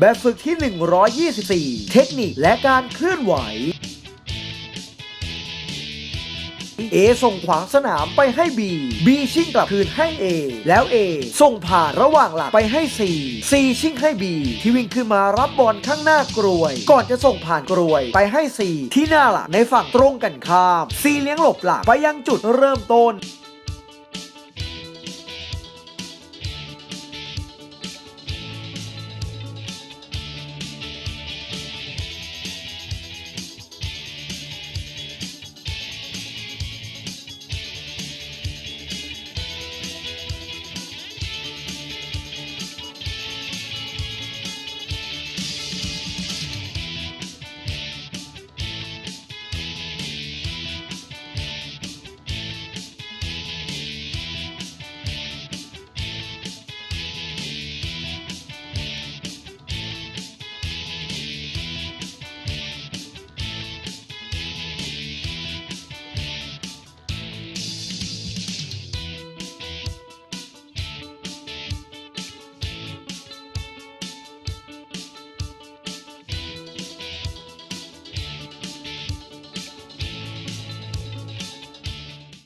แบบฝึกที่ 124 เทคนิคและการเคลื่อนไหว A ส่งขวางสนามไปให้ B B ชิ่งกลับคืนให้ A แล้ว A ส่งผ่านระหว่างหลักไปให้ C C ชิ่งให้ B ที่วิ่งขึ้นมารับบอลข้างหน้ากรวย ก่อนจะส่งผ่านกรวยไปให้ C ที่หน้าหลักในฝั่งตรงกันข้าม C เลี้ยงหลบหลักไปยังจุดเริ่มต้น